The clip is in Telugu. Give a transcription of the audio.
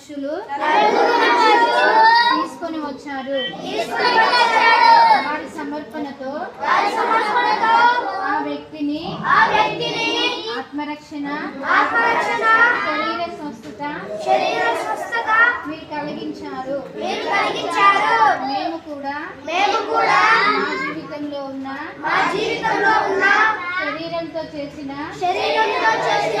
మనుషులు తీసుకొని వచ్చారు. వారి సమర్పణతో ఆ వ్యక్తిని ఆత్మరక్షణ శరీర స్వస్థత మీరు కలిగించారు. మేము కూడా మేము కూడా మా జీవితంలో ఉన్న మా జీవితంలో ఉన్న శరీరంతో చేసిన శరీరంతో చేసిన